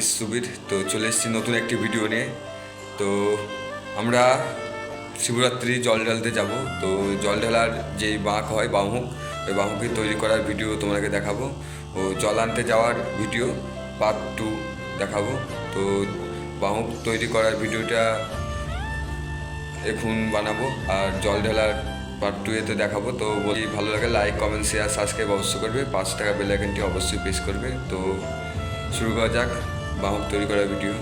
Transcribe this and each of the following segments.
ইস সুবির তো চলে এসেছি নতুন একটি ভিডিও নিয়ে। তো আমরা শিবরাত্রি জল ঢালতে যাব। তো জল ঢালার যেই বাঁক হয়, বাহুক, ওই বাহুকে তৈরি করার ভিডিও তোমাকে দেখাবো। ও জল আনতে যাওয়ার ভিডিও পার্ট টু দেখাবো। তো বাহুক তৈরি করার ভিডিওটা এখন বানাবো। আর জল ঢালার পার্ট টু এতে দেখাবো। তো বলি ভালো লাগে লাইক কমেন্ট শেয়ার সাবস্ক্রাইব অবশ্যই করবে। পাঁচ টাকা বেল আইকনটি অবশ্যই প্রেস করবে। তো শুরু করা যাক বাহক তৈরি করার ভিডিও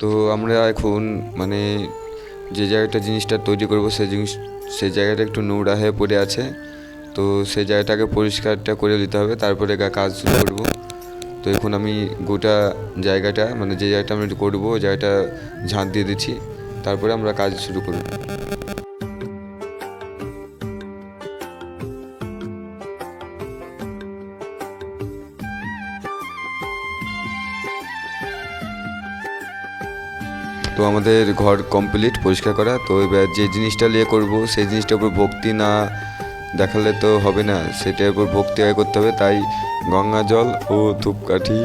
তো আমরা এখন মানে যে জায়গাটা জিনিসটা তৈরি করব সেই জিনিস সেই জায়গাটা একটু নোংরা হয়ে পড়ে আছে। তো সেই জায়গাটাকে পরিষ্কারটা করে দিতে হবে। তারপরে কাজ শুরু করব। তো এখন আমি গোটা জায়গাটা মানে যে জায়গাটা আমরা করব জায়গাটা ঝাঁট দিয়ে দিচ্ছি। তারপরে আমরা কাজ শুরু করব। তো আমাদের ঘর কমপ্লিট পরিষ্কার করা। তো এবার যে জিনিসটা নিয়ে করব, সেই জিনিসটার উপর ভক্তি না দেখালে তো হবে না, সেটার উপর ভক্তি আয় করতে হবে, তাই গঙ্গা জল ও ধূপকাঠি,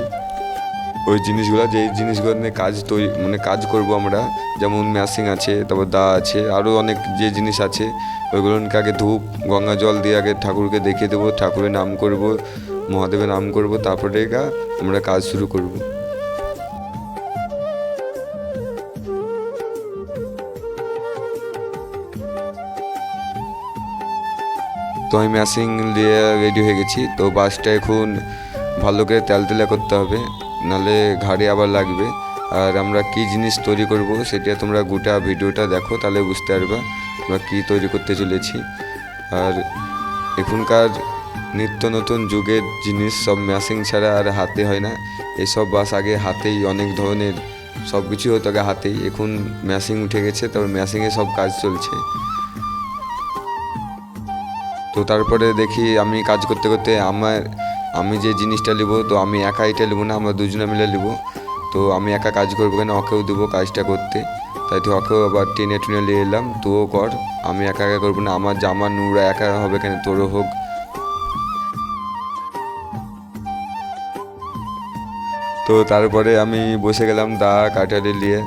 ওই জিনিসগুলো যে জিনিসগুলো নিয়ে কাজ তৈরি মানে কাজ করব আমরা, যেমন ম্যাশিং আছে, তারপর দা আছে আরও অনেক যে জিনিস আছে ওইগুলোকে আগে ধূপ, গঙ্গা জল দিয়ে আগে ঠাকুরকে দেখিয়ে দেবো, ঠাকুরের নাম করব, মহাদেবের নাম করব, তারপরে আমরা কাজ শুরু করব। তো আমি ম্যাশিং দিয়ে রেডি হয়ে গেছি। তো বাসটা এখন ভালো করে তেল তেলে করতে হবে, নালে ঘাড়ে আবার লাগবে। আর আমরা কি জিনিস তৈরি করব সেটা তোমরা গোটা ভিডিওটা দেখো, তাহলে বুঝতে পারবা আমরা কী তৈরি করতে চলেছি। আর এখনকার নিত্য নতুন যুগের জিনিস সব ম্যাশিং ছাড়া আর হাতে হয় না। এসব বাস আগে হাতেই অনেক ধরনের সব কিছু হতো আগে হাতেই। এখন ম্যাশিং উঠে গেছে, তারপর ম্যাশিংয়ে সব কাজ চলছে। তো তারপরে দেখি আমি কাজ করতে করতে আমার, আমি যে জিনিসটা নেব তো আমি একা এটা নেব না, আমরা দুজনে মিলে নেব তো আমি একা কাজ করব কেন? ওকেও দেবো কাজটা করতে। তাই তো ওকেও আবার টেনে টুনে নিয়ে এলাম। তুও কর, আমি একা একা করব না। আমার জামা নোংরা একা হবে কেন? তোরও হোক। তো তারপরে আমি বসে গেলাম দা কাটারি নিয়ে।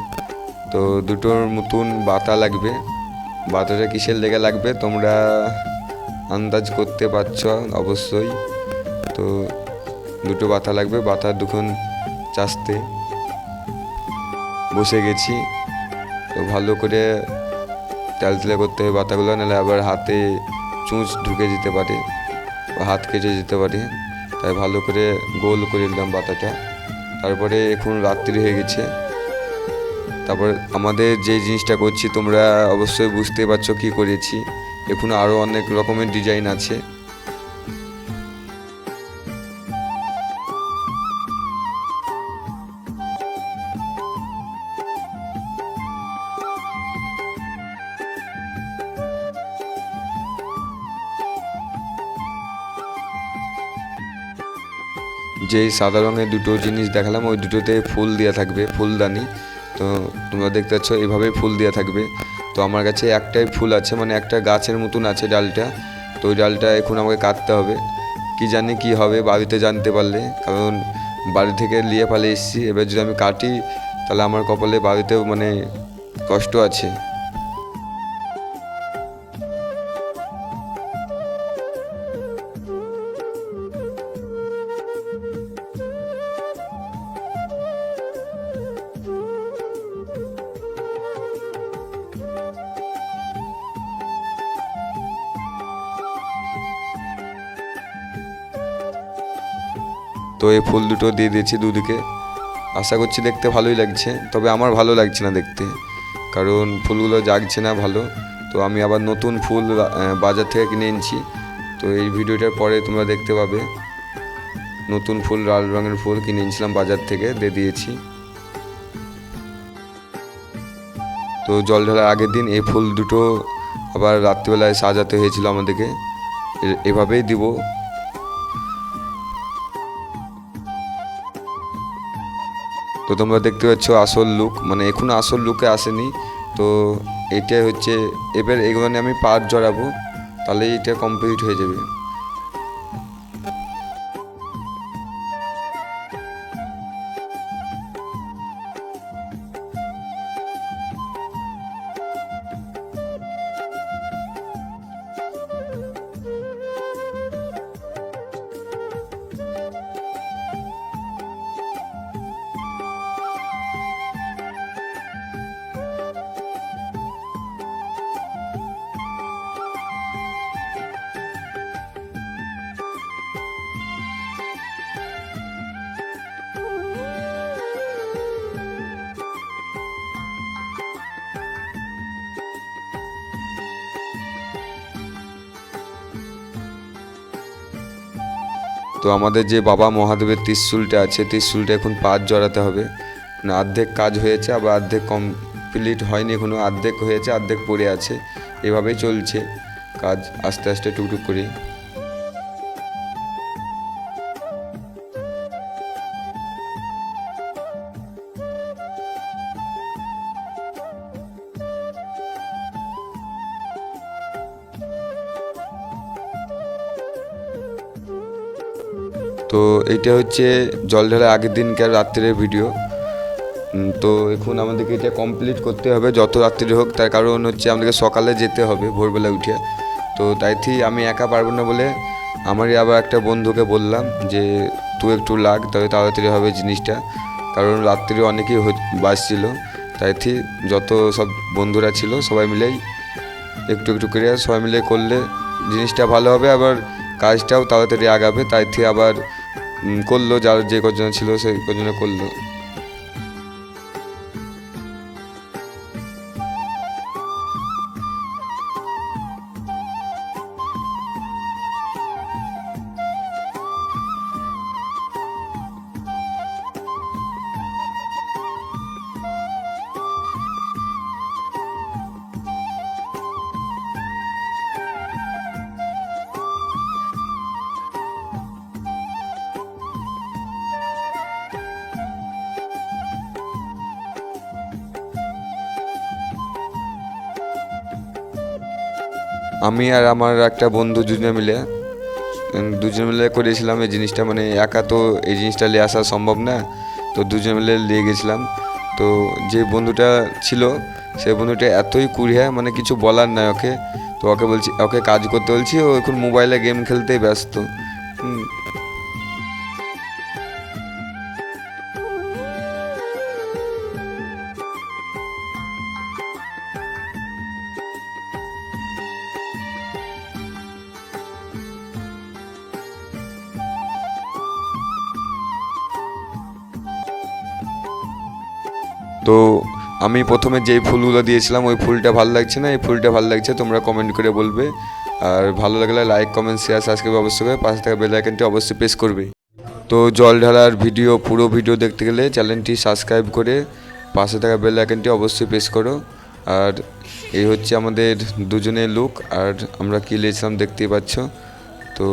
তো দুটোর মতন বাতা লাগবে। বাতাটা কিসের লেগে লাগবে? তোমরা আন্দাজ করতে পারছ অবশ্যই। তো দুটো বাতা লাগবে বাতা দুখন চাষতে বসে গেছি। তো ভালো করে তেল তেলে করতে হবে বাতাগুলো নাহলে আবার হাতে চুঁচ ঢুকে যেতে পারে বা হাত কেটে যেতে পারে। তাই ভালো করে গোল করে নিলাম বাতাটা তারপরে এখন রাত্রি হয়ে গেছে। তারপর আমাদের যে জিনিসটা করছি, তোমরা অবশ্যই বুঝতে পারছ কি করেছি। এখন আরও অনেক রকমের ডিজাইন আছে। যেই সাদা রঙের দুটো জিনিস দেখালাম, ওই দুটোতে ফুল দেওয়া থাকবে, ফুলদানি। তো তোমরা দেখতে পাচ্ছ এভাবেই ফুল দেওয়া থাকবে। তো আমার কাছে একটাই ফুল আছে মানে একটা গাছের মতন আছে ডালটা। তো ওই ডালটা এখন আমাকে কাটতে হবে। কি জানি কি হবে, বাড়িতে জানতে পারলে। কারণ বাড়ি থেকে নিয়ে পালে এসেছি। এবার যদি আমি কাটি, তাহলে আমার কপালে বাড়িতেও মানে কষ্ট আছে। তো এই ফুল দুটো দিয়ে দিয়েছি দুদিকে। আশা করছি দেখতে ভালোই লাগছে, তবে আমার ভালো লাগছে না দেখতে। কারণ ফুলগুলো জাগছে না ভালো। তো আমি আবার নতুন ফুল বাজার থেকে কিনে এনেছি। তো এই ভিডিওটার পরে তোমরা দেখতে পাবে। নতুন ফুল, লাল রঙের ফুল কিনে এনেছিলাম বাজার থেকে, দিয়ে দিয়েছি। তো জল ঢালার আগের দিন এই ফুল দুটো আবার রাত্রিবেলায় সাজাতে হয়েছিল আমাদেরকে। এভাবেই দিব। তো তোমরা দেখতে পাচ্ছ আসল লুক মানে এখনও আসল লুকে আসেনি। তো এটাই হচ্ছে, এবার এগুলো নিয়ে আমি পাট জড়াবো তাহলে এটা কমপ্লিট হয়ে যাবে। তো আমাদের যে বাবা মহাদেবের ত্রিশুলটা আছে, ত্রিশুলটা এখন পাঁচ জড়াতে হবে। মানে অর্ধেক কাজ হয়েছে, আবার অর্ধেক কমপ্লিট হয়নি এখনও অর্ধেক হয়েছে, অর্ধেক পড়ে আছে। এভাবেই চলছে কাজ আস্তে আস্তে টুকটুক করে তো এইটা হচ্ছে জল ঢালার আগের দিনকার রাত্রের ভিডিও তো এখন আমাদেরকে এটা কমপ্লিট করতে হবে, যত রাত্রি হোক। তার কারণ হচ্ছে আমাদেরকে সকালে যেতে হবে ভোরবেলা উঠে। তো তাই থেকে আমি একা পারব না বলে আমারই আবার একটা বন্ধুকে বললাম যে, তুই একটু লাগ, তবে তাড়াতাড়ি হবে জিনিসটা। কারণ রাত্রি অনেকেই বাজছিল। তাই যত সব বন্ধুরা ছিল সবাই মিলেই একটু একটু করে সবাই মিলে করলে জিনিসটা ভালো হবে, আবার কাজটাও তাড়াতাড়ি আগাবে। তাই থেকে আবার করল যার যে কজন ছিল সেই কজনে করল। আমি আর আমার একটা বন্ধু দুজনে মিলে দুজনে মিলে করেছিলাম এই জিনিসটা মানে একা তো এই জিনিসটা নিয়ে আসা সম্ভব না, তো দুজনে মিলে নিয়ে গেছিলাম। তো যে বন্ধুটা ছিল সেই বন্ধুটা এতই কুড়িয়া মানে কিছু বলার নাই ওকে, তো ওকে বলছি, ওকে কাজ করতে বলছি, ও এখন মোবাইলে গেম খেলতেই ব্যস্ত। তো আমি প্রথমে যেই ফুলগুলো দিয়েছিলাম, ওই ফুলটা ভালো লাগছে না, এই ফুলটা ভালো লাগছে, তোমরা কমেন্ট করে বলবে। আর ভালো লাগলে লাইক কমেন্ট শেয়ার সাবস্ক্রাইব অবশ্যই করে পাশে থাকা বেল আইকনটি অবশ্যই প্রেস করবে। তো জল ঢালার ভিডিও পুরো ভিডিও দেখতে গেলে চ্যানেলটি সাবস্ক্রাইব করে পাশে থাকা বেল আইকনটি অবশ্যই প্রেস করো। আর এই হচ্ছে আমাদের দুজনের লুক আর আমরা কী লিয়েছিলাম দেখতেই পাচ্ছ। তো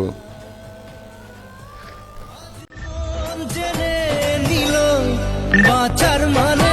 বাঁচার মানে